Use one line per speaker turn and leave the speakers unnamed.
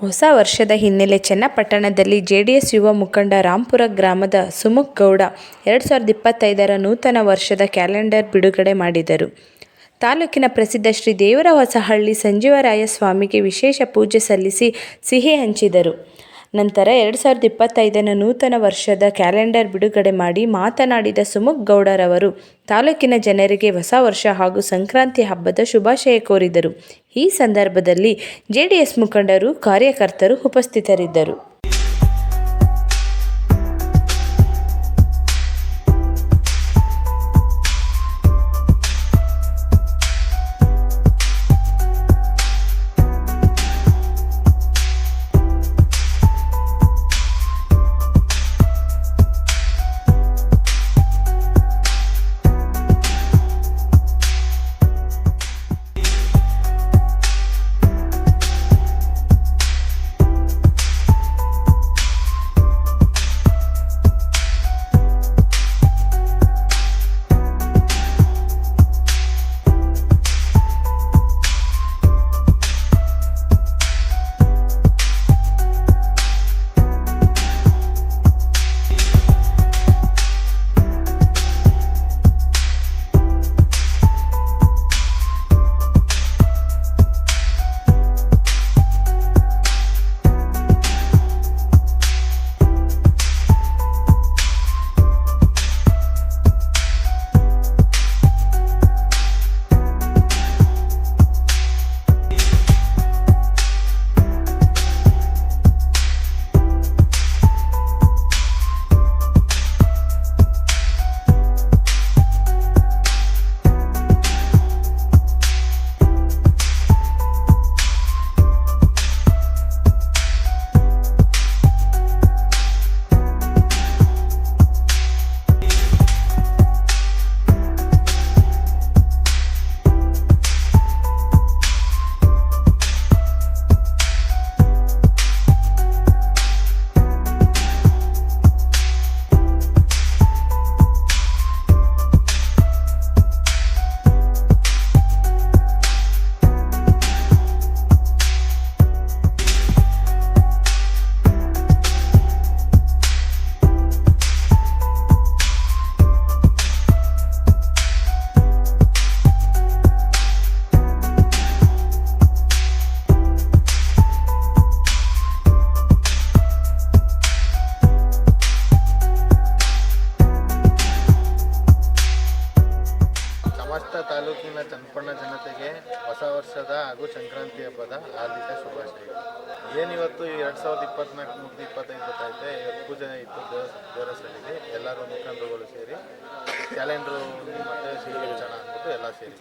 ಹೊಸ ವರ್ಷದ ಹಿನ್ನೆಲೆ ಚನ್ನಪಟ್ಟಣದಲ್ಲಿ ಜೆಡಿಎಸ್ ಯುವ ಮುಖಂಡ ರಾಂಪುರ ಗ್ರಾಮದ ಸುಮುಖ್ ಗೌಡ ಎರಡು ಸಾವಿರದ ಇಪ್ಪತ್ತೈದರ ನೂತನ ವರ್ಷದ ಕ್ಯಾಲೆಂಡರ್ ಬಿಡುಗಡೆ ಮಾಡಿದರು. ತಾಲೂಕಿನ ಪ್ರಸಿದ್ಧ ಶ್ರೀ ದೇವರ ಹೊಸಹಳ್ಳಿ ಸಂಜೀವರಾಯ ಸ್ವಾಮಿಗೆ ವಿಶೇಷ ಪೂಜೆ ಸಲ್ಲಿಸಿ ಸಿಹಿ ಹಂಚಿದರು. ನಂತರ ಎರಡು ಸಾವಿರದ ಇಪ್ಪತ್ತೈದರ ನೂತನ ವರ್ಷದ ಕ್ಯಾಲೆಂಡರ್ ಬಿಡುಗಡೆ ಮಾಡಿ ಮಾತನಾಡಿದ ಸುಮುಖ್ ಗೌಡರವರು ತಾಲೂಕಿನ ಜನರಿಗೆ ಹೊಸ ವರ್ಷ ಹಾಗೂ ಸಂಕ್ರಾಂತಿ ಹಬ್ಬದ ಶುಭಾಶಯ ಕೋರಿದರು. ಈ ಸಂದರ್ಭದಲ್ಲಿ ಜೆಡಿಎಸ್ ಮುಖಂಡರು, ಕಾರ್ಯಕರ್ತರು ಉಪಸ್ಥಿತರಿದ್ದರು.
ಸಮಸ್ತ ತಾಲೂಕಿನ ಚನ್ನಪಣ್ಣ ಜನತೆಗೆ ಹೊಸ ವರ್ಷದ ಹಾಗೂ ಸಂಕ್ರಾಂತಿ ಹಬ್ಬದ ಹಾರ್ದಿಕ ಶುಭಾಶಯಗಳು. ಏನಿವತ್ತು ಎರಡು ಸಾವಿರದ ಇಪ್ಪತ್ನಾಲ್ಕು ಮುಗಿದು ಇಪ್ಪತ್ತೈದು ಗೊತ್ತಾಯಿತೆ. ಇವತ್ತು ಪೂಜೆ ಇತ್ತು ದೇವ ದೇವರಸಲ್ಲಿಗೆ ಎಲ್ಲರೂ ಮುಖಂಡರುಗಳು ಸೇರಿ ಕ್ಯಾಲೆಂಡ್ರು ಮತ್ತು ಸಿಹಿ ಅಂದ್ಬಿಟ್ಟು ಎಲ್ಲ ಸೇರಿ.